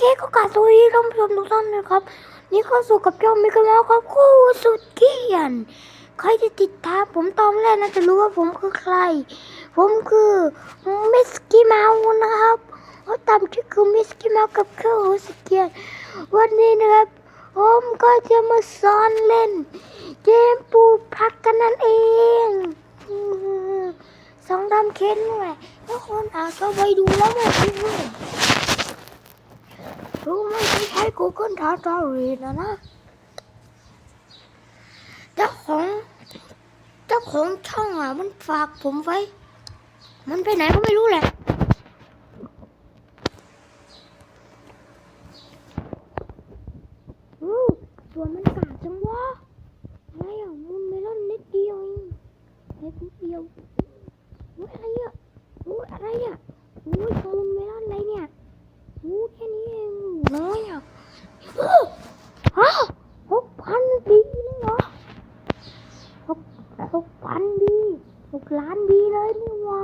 เคก็กาสวัสดีท่านผู้ชมทุกท่านนะครับ นี่เข้าสู่กับช่องมิกเมาส์ครับคู่สุดเกลียนใครที่ติดตามผมตอนแรกน่าจะรู้ว่าผมคือใคร ผมคือมิสกี้เมาส์นะครับเขาตามชื่อคือมิสกี้เมาส์กับคู่สุดเกลียนวันนี้นะครับผมก็จะมาสอนเล่น เกมปลูกผักกันนั่นเองสองดำเค้นด้วยแล้วคนอาจจะไปดูแล้วไม่รู้ รู้ไหมไม่ใช้ Google Translate นะนะ เจ้าของ เจ้าของช่องอะ มันฝากผมไว้ มันไปไหนก็ไม่รู้แหละ อู้ส่วนมันกาดจังวะอะไรอะมันเมลอนนิดเดียวเองเล็กนิดเดียวอุ้ยอะไรอะอุ้ยอะไรอะอุ้ยของมันเมลอนอะไรเนี่ย โอ้แค่นี้เองน้อยอะอ้าวฮะหกพันดีเลยเหรอหกหกพันดีหกล้านดีเลยนี่วะ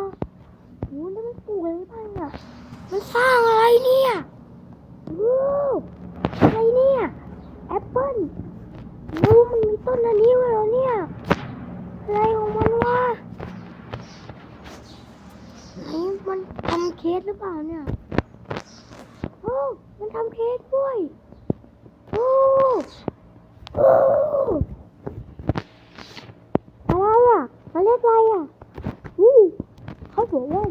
โอ้แล้วมันปลูกอะไรบ้างอะมันสร้างอะไรเนี่ยโอ้อะไรเนี่ยแอปเปิ้ลโอ้ันมีต้นอันนี้วเนี่ยอะไรของมันวะไหนมันทำเค้กหรือเปล่าเนี่ย โอ้ มันทำเค้กด้วย โอ้โอ้อะไรอะมาเล็ดอะไรอะอู้เขาบอกว่า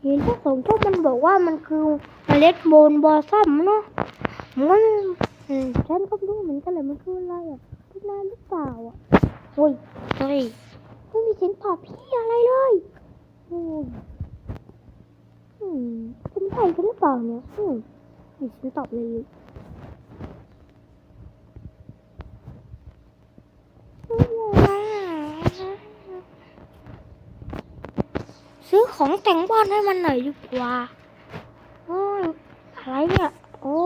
เห็นพวกสองช่วมันบอกว่ามันคือเมล็ดโมนบอซัมเนาะมันฉันก็ไม่รู้เหมือนกันเลยมันคืออะไรอะ ทุกนายหรือเปล่าอะโอ้ยเฮ้ยไม่มีเสียงตอบพี่อะไรเลยโอ้ยอืมเป็นใครกันหรือเปล่าเนี่ยอืมไม่ฉันตอบเลยซื้อของแต่งบ้านให้มันหน่อยดีกว่าโอ้ยอะไรเนี่ย โอ้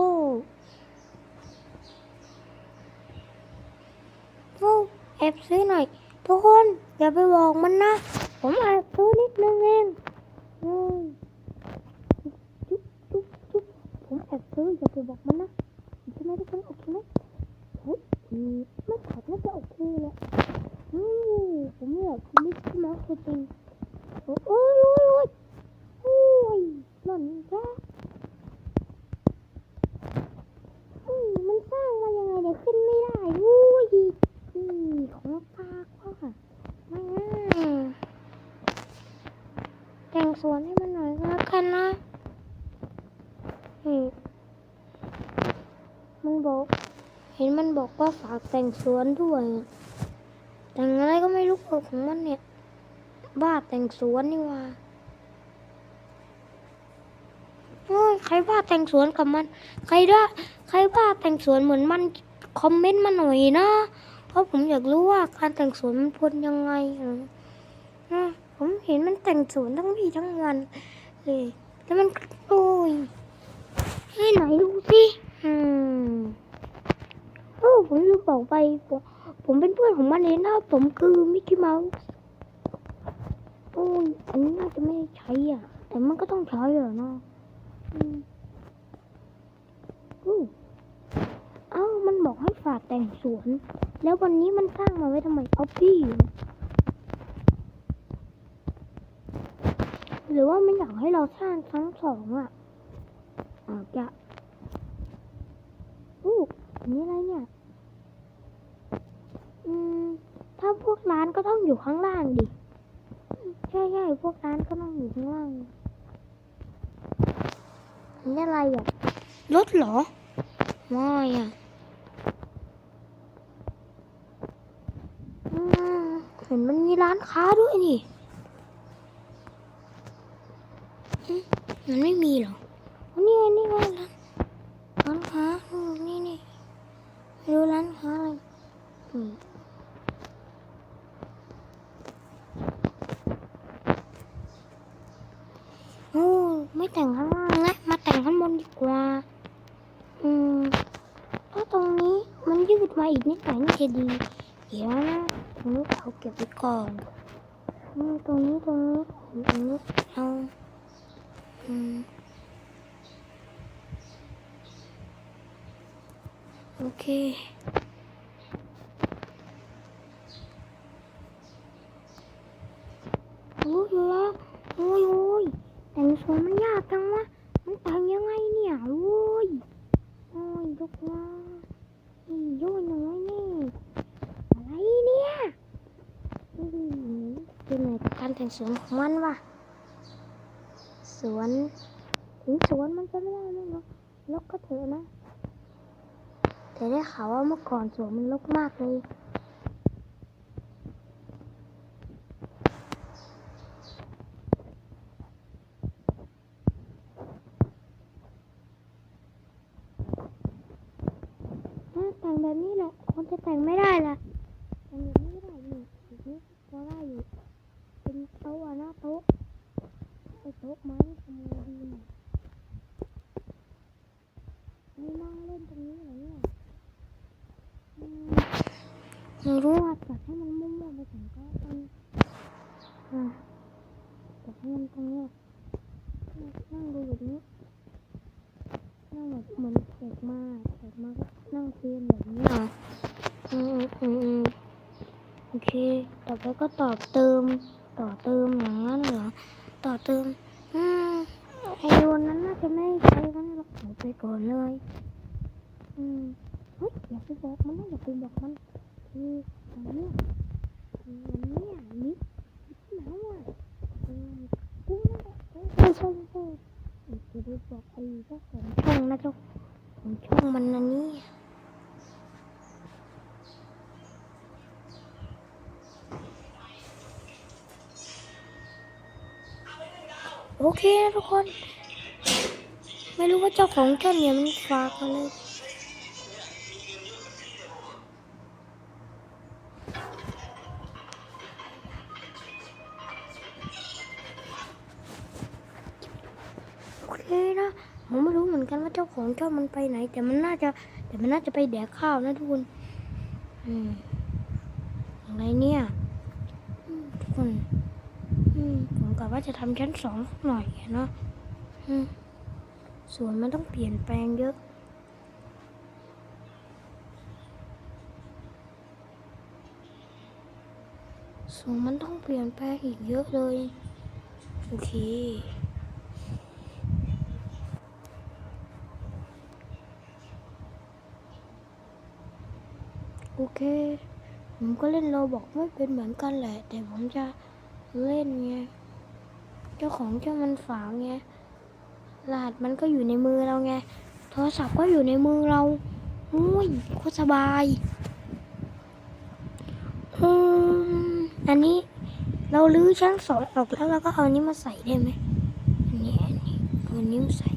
โอ้แอบซื้อหน่อย ทุกคนอย่าไปบอกมันนะ ผมแอบซื้อนิดนึงเองอืมจุ๊บจุ๊บจุ๊บผมแอบซื้ออย่าไปบอกมันนะใช่ไหมทุกคนโอเคไหมเฮ้ยอืมไม่ถอดน่าจะโอเคเลยอืมผมอยากมิกกี้เมาส์ตัวจริงโอ้ยโอ้ยโอ้ยโอ้ยหล่นจ้าอืมมันสร้างมายังไงเนี่ยขึ้นไม่ได้อุ้ยอืมของปากว่ะมาแต่งสวนให้มันหน่อยก็แล้วกันนะ อืมมันบอก เห็นมันบอกว่าฝาก แต่งสวนด้วยแต่งอะไรก็ไม่รู้ของมันเนี่ย บ้าแต่งสวนนี่ว่าโอ้ยใครบ้าแต่งสวนกับมัน ใครด้าใครบ้าแต่งสวนเหมือนมันคอมเมนต์มาหน่อยนะเพราะผมอยากรู้ว่าการแต่งสวนมันพนยังไงอะนะผมเห็นมันแต่งสวนทั้งวี่ทั้งวันเลยแล้วมันโอ้ยให้ไหนดูสิอืม โอ้ผมลืมบอกไปผมผมเป็นเพื่อนของมันเองนะผมคือมิกกี้เมาส์โอ้ยอันนี้น่าจะไม่ใช้อะ แต่มันก็ต้องใช้เหรอเนาะอืมอู้เอ้ามันบอกให้ฝากแต่งสวน แล้ววันนี้มันสร้างมาไว้ทำไมเอาพี่อยู่หรือว่ามันอยากให้เราสร้างทั้งสองอะอาจจะอู้ นนี้อะไรเนี่ย อืม ถ้าพวกร้านก็ต้องอยู่ข้างล่างดิ ใช่ใช่พวกร้านก็ต้องอยู่ข้างล่างอันนี้อะไรอะ รถเหรอ ไม่อะอืมเห็นมันมีร้านค้าด้วยนี่อืมมันไม่มีเหรออันนี่ไงนี่ไงร้านร้านค้าอืมนี่นี่ ฮ่านค้าอะไรอืมโอ้ไม่แต่งข้างล่างนะมาแต่งข้างบนดีกว่า อืมถ้าตรงนี้มันยืดมาอีกนิดหน่อยนี่จะดี เดี๋ยวนะตรงนี้เอาเก็บไว้ก่อนอืมตรงนี้ตรงนี้ตรงนี้เอาอืมโอเค โอ้ยแล้วโอ้ยโอ้ยแต่งสวนมันยากจังวะ มันแต่งยังไงเนี่ยโอ้ย โอ้ยลูกว่านี่โย่น้อยนี่ อะไรเนี่ยอืมเป็นไงกับการแต่ง สวนของมันว่ะ สวนถึงสวนมันจะไม่ได้ไม่หรอกลกก็เถอะนะ แต่ได้ข่าวว่าเมื่อก่อนสวนมันลกมากเลยแต่งแบบนี้แหละคนจะแต่งไม่ได้ล่ะ แต่งแบบนี้ไม่ได้นี่แบบนี้พอได้อยู่ เป็นโต๊ะอะนะโต๊ะ ไอ้โต๊ะไม้ทำไงดีหน่นี่นั่งเล่นตรงนี้เหรอเนี่ยมไม่รู้ว่าจัดให้มันมุ่งๆไปถึงก็ตอนอะจัดให้มันตรงเนี้ยนั่งดูแบบนี้นั่งแบบเหมือนแขกมากแขกมาก็นั่งเรียนแบบนี้อะอืมอืมอืมโอเค ต่อไปก็ต่อเติม ต่อเติมอย่างนั้นเหรอ ต่อเติม ไอวันนั้นน่าจะไม่ใช้กันหรอกเอาไปก่อนเลย อืมเฮ้ยอย่าไปบอกมันนะอย่าไปบอกมันคืออันเนี้ยอันเนี้ยลิดหนาวอะเออกูนั่นแหละไออใช่ใช่ใช่จะไปบอกไอ้เจ้าของช่องนะเจ้าของช่องมันอันนี้ โอเคนะทุกคน ไม่รู้ว่าเจ้าของช่องเนี่ยมันฝากมาเลยโอเคนะผมไม่รู้เหมือนกันว่าเจ้าของช่องมันไปไหน แต่มันน่าจะแต่มันน่าจะไปแดกข้าวนะทุกคนอืมอะไรเนี่ยทุกคน กะว่าจะทำชั้นสองสักหน่อยเนาะอืมสวนมันต้องเปลี่ยนแปลงเยอะ สวนมันต้องเปลี่ยนแปลงอีกเยอะเลย โอเคโอเค ผมก็เล่นโรบอกไม่เป็นเหมือนกันแหละ แต่ผมจะเล่นไง เจ้าของเจ้ามันฝากไงรหัสมันก็อยู่ในมือเราไง โทรศัพท์ก็อยู่ในมือเราอุ้ยโคตรสบายอืมอันนี้เราลื้อชั้นสองออกแล้วเราก็เอาอันนี้มาใส่ได้ไหมอันนี้อันนี้เอาอันนี้มาใส่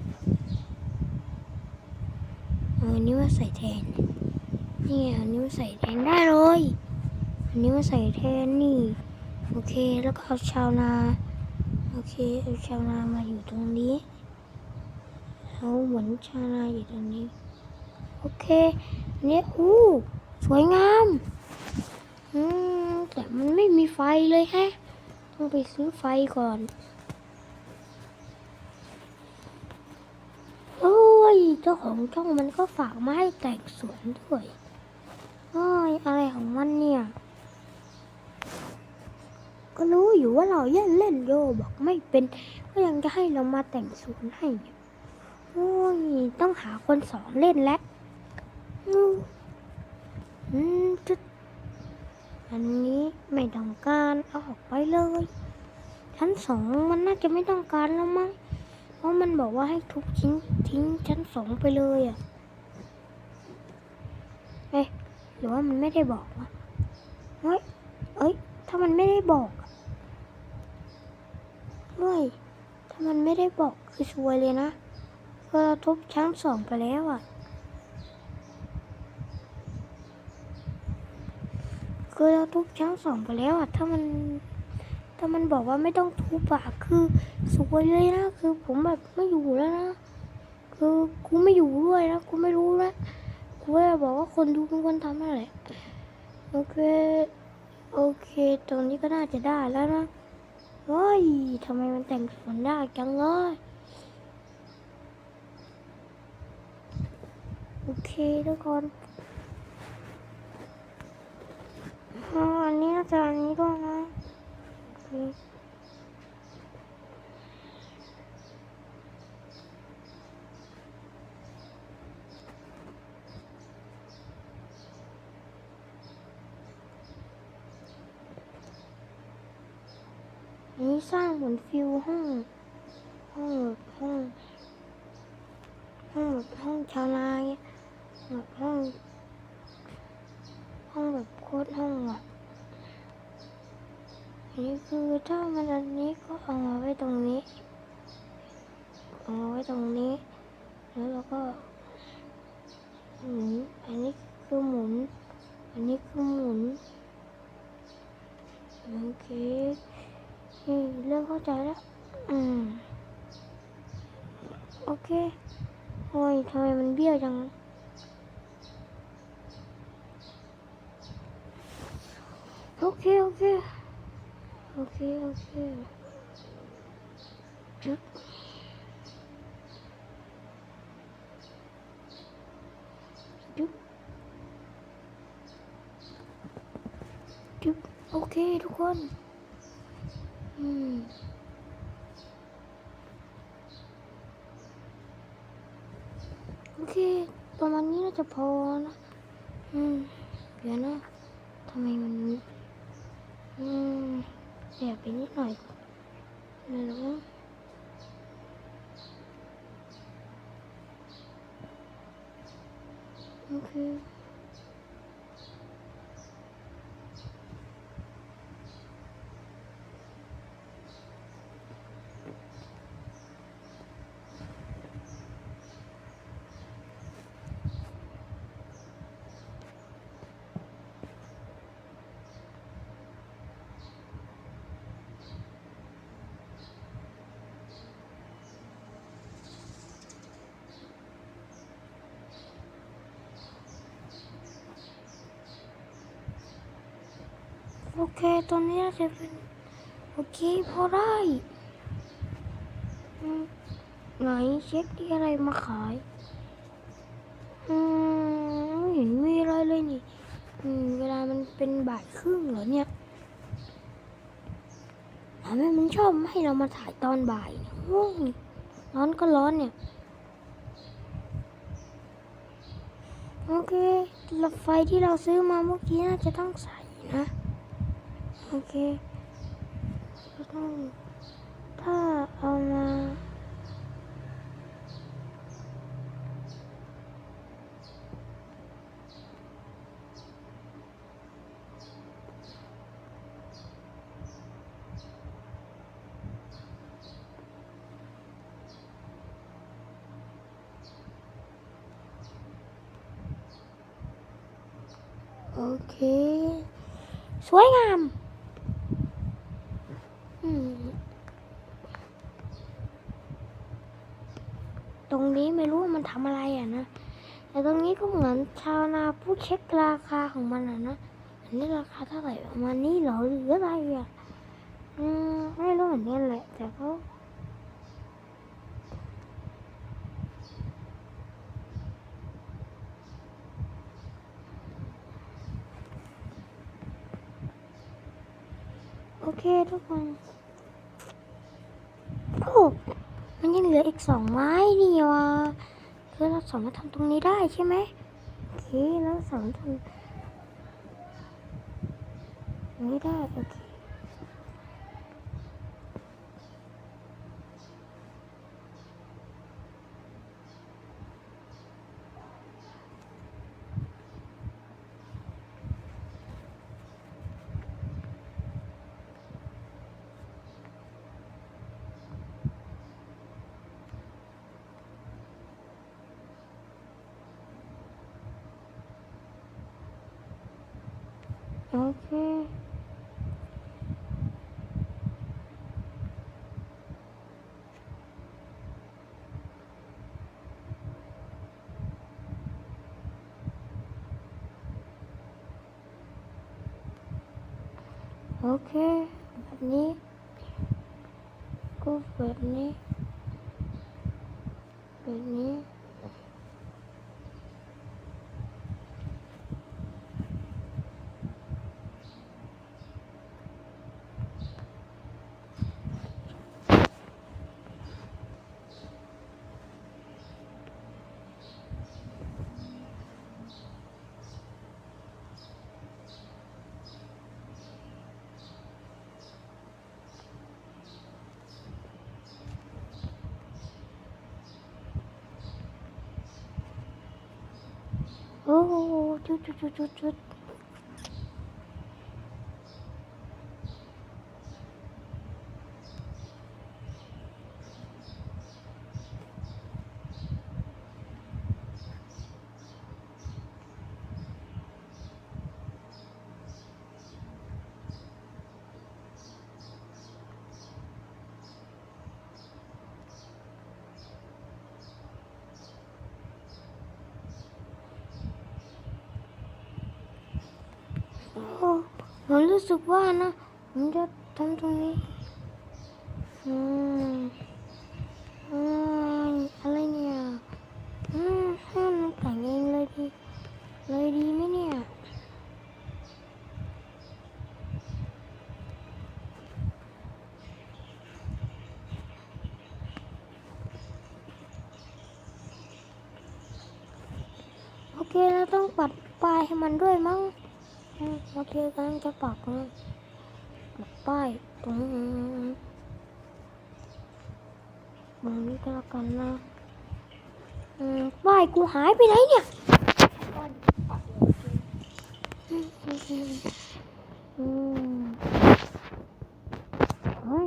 เอาอันนี้มาใส่แทน นี่ไงเอาอันนี้มาใส่แทนได้เลยอันนี้มาใส่แทนนี่ โอเคแล้วก็เอาชาวนา เคเอาชาวนามาอยู่ตรงนี้เอาเหมือนชาวนาอยู่ตรงนี้ โอเคอันนี้อู้สวยงามอืมแต่มันไม่มีไฟเลยแฮะ ต้องไปซื้อไฟก่อน โอ้ย เจ้าของช่องมันก็ฝากมาให้แต่งสวนด้วยโอ้ยอะไรของมันเนี่ย ก็รู้อยู่ว่าเราเล่นเล่นโยบอกไม่เป็น ก็ยังจะให้เรามาแต่งสวนให้ โอ้ย ต้องหาคนสอนเล่นแล้วอืมอืมจุดอันนี้ไม่ต้องการเอาออกไปเลยชั้นสองมันน่าจะไม่ต้องการแล้วมั้งเพราะมันบอกว่าให้ทุบทิ้งทิ้งชั้นสองไปเลยอะเอ๊ะหรือว่ามันไม่ได้บอกวะเฮ้ยเอ้ยถ้ามันไม่ได้บอก อะเฮ้ยถ้ามันไม่ได้บอกคือซวยเลยนะเพราะเราทุบชั้นสองไปแล้วอะ คือเราทุบชั้นสองไปแล้วอะ ถ้ามันถ้ามันบอกว่าไม่ต้องทุบอะคือสวยเลยนะ คือผมแบบไม่อยู่แล้วนะ คือกูไม่อยู่ด้วยนะ กูไม่รู้แล้วกูแค่บอกว่าคนดูเป็นคนทำนั่นแหละโอเค โอเค ตรงนี้ก็น่าจะได้แล้วนะ เฮ้ยทำไมมันแต่งสวนได้จังเลยโอเคทุกคนอ๋ออันนี้น่าจะโอเคอันนี้ สร้างเหมือนฟิวห้องห้องแบบห้องห้องแบบห้องชาวนาเงี้ยแบบห้อง ห้องแบบโคตรห้องอะอันนี้คือถ้ามันอันนี้ก็เอามาไว้ตรงนี้เอามาไว้ตรงนี้ แล้วเราก็หมุนอันนี้คือหมุน อันนี้คือหมุนโอเค เริ่มเข้าใจแล้ว อืม โอเคโอ้ยทำไมมันเบี้ยวจัง โอเค โอเค โอเค โอเคจุ๊บจุ๊บจุ๊บโอเค ทุกคน โอเค ประมาณนี้น่าจะพอนะ อืม เดี๋ยวนะทำไมมัน อืมแอบไปนิดหน่อยนะลูกโอเค โอเคตอนนี้น่าจะเป็นโอเคพอได้ไหนเช็คที่อะไรมาขายอืมไม่เห็นมีอะไรเลยนี่เวลามันเป็นบ่ายครึ่งเหรอเนี่ยทำไมมันชอบให้เรามาถ่ายตอนบ่ายเนี่ยร้อนก็ร้อนเนี่ยโอเคแล้วไฟที่เราซื้อมาเมื่อกี้น่าจะต้องใส่นะ โอเคก็ต้อง ถ้าเอามา โอเค สวยงาม อืม ตรงนี้ไมันทำอะไรอะนะ แต่ตรงนี้ก็เหมือนชาวนาผู้เช็คราคาของมันอะนะ อันนี้ราคาเท่าไหร่ประมาณนี้หรอหรืออะไรอะ อืมไม่รู้เหมือนกันแหละ แต่เขาโอเคทุกคนโอ้มันยังเหลืออีกสองไม้นี่วะ คือเราสามารถทำตรงนี้ได้ใช่ไหมโอเคแล้วสามารถทำนี้ได้โอเค โอเคโอเคแบบนี้ก็แบบนี้แบบนี้ โอ้โหจุดจุดจุดจุดจุดโอ้ ผมรู้สึกว่านะ ผมจะทำตรงนี้อืมอืมอะไรเนี่ยอืมให้มันแต่งเองเลยดีเลยดีไหมเนี่ยโอเคเราต้องปัดปลายให้มันด้วยมั้ง เมื่อกี้กำลังจะปักนะป้ายตรงตรงนี้ก็แล้วกันนะป้ายกูหายไปไหนเนี่ยอืมอืมอืมอืมเฮ้ย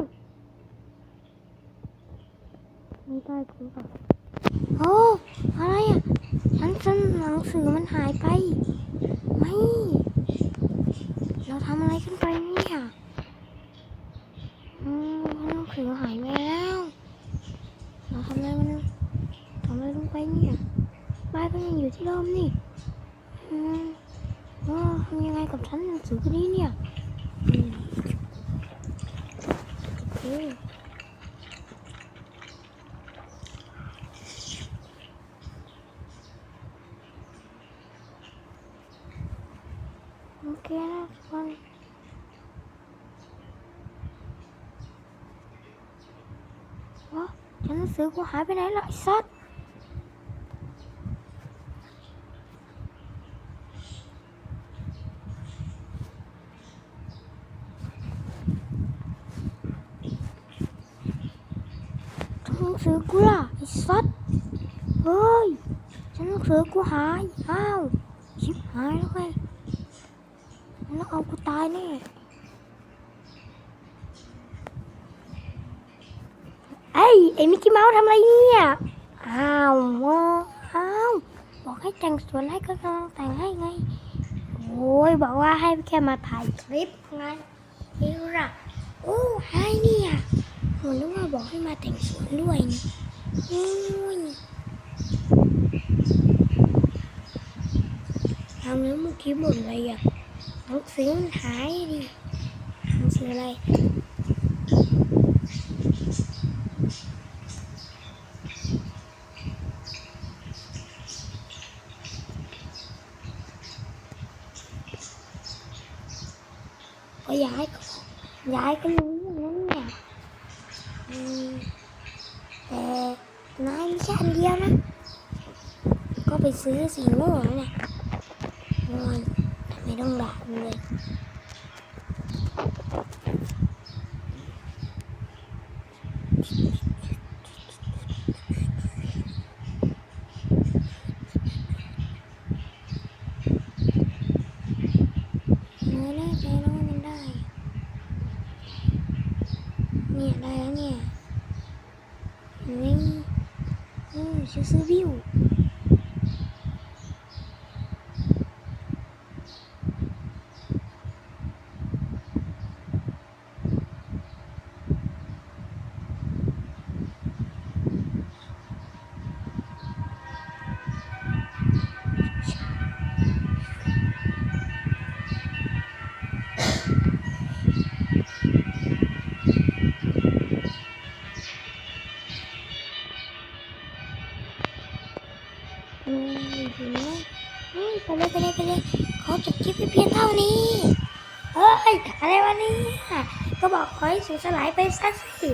ไม่ได้กูแบบโอ้อะไรอะ ฉันฉันหนังสือมันหายไป ไม่ เราทำอะไรขึ้นไปเนี่ยอืมหนังสือหายไปแล้ว เราทำอะไรมันทำอะไรลงไปเนี่ยป้า ยก็ยังอยู่ที่เดิมนี่อืมว่าทำยังไงกับฉันหนังสือคนนี้เนี่ยอืมโอเคโอเคนะทุกคนวะฉันหนังสือกูหายไปไหนล่ะไอ้สัสฉันหนังสือกูล่ะไอ้สัสเฮ้ยฉันหนังสื อกูหายอ้าวชิบหายแล้วไงแล้วเอากูตายแน่ไอ้ไอ้มิกกี้เมาส์ทำอะไรเนี่ย อ้าวว้าอ้าวบอกให้แต่งสวนให้ก็กำลังแต่งให้ไง โอ้ยบอกว่าให้แค่มาถ่ายคลิปไงเฮ้ยล่ะโอ้ให้เนี่ยผมนึกว่าบอกให้มาแต่งสวนด้วยนี่โอ้ย ทำแล้วเมื่อกี้บ่นอะไรอะหนังสือมันหายดิหนังสืออะไนอนไม่ต้องแบบเลย นี้เฮ้ย อะไรวะเนี่ยก็บอกขอให้สูญสลายไปซะสิ